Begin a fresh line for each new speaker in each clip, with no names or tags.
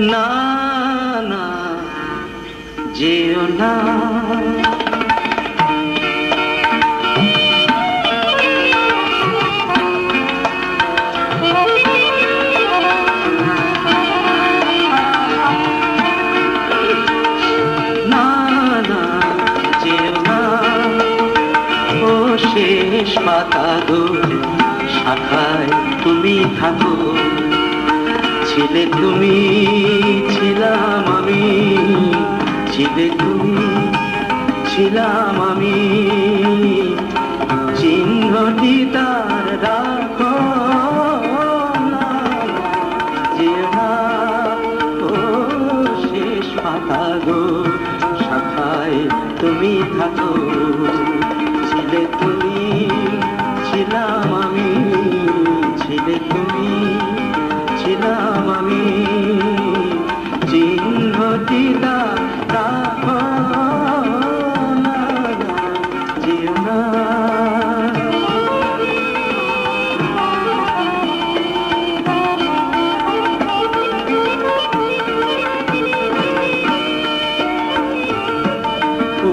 না না যেও না। শেষ পাতা গো শাখায় তুমি থাকো। ছিলে তুমি ছিলাম আমি ছিলে তুমি ছিলাম আমি। চিহ্নটি তার রাখো শেষ পাতা গো, শাখায় তুমি থাকো। ছিলাম আমি। না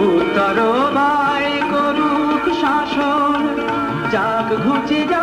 উত্তর বাই শাসন ঘুচে যাক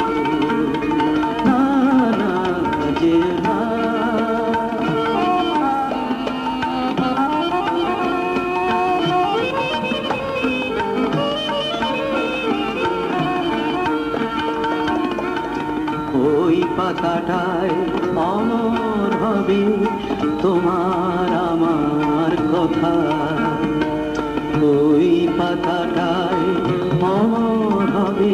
পাতাটায় অমর হবে তোমার আমার কথা। ওই পাতাটায় অমর হবে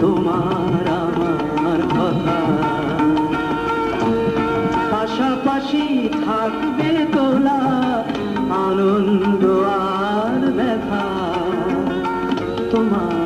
তোমার আমার কথা। পাশাপাশি থাকবে তোলা আনন্দ আর ব্যথা। তোমার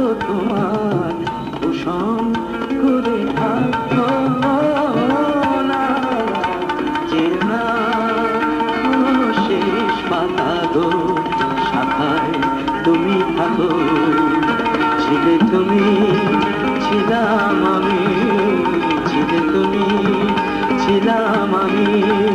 তোমার ভূষণ করে থাকো না। যেও না ও শেষ পাতা গো শাখায় তুমি থাকো। ছিলে তুমি, ছিলাম আমি, ছিলে তুমি, ছিলাম আমি।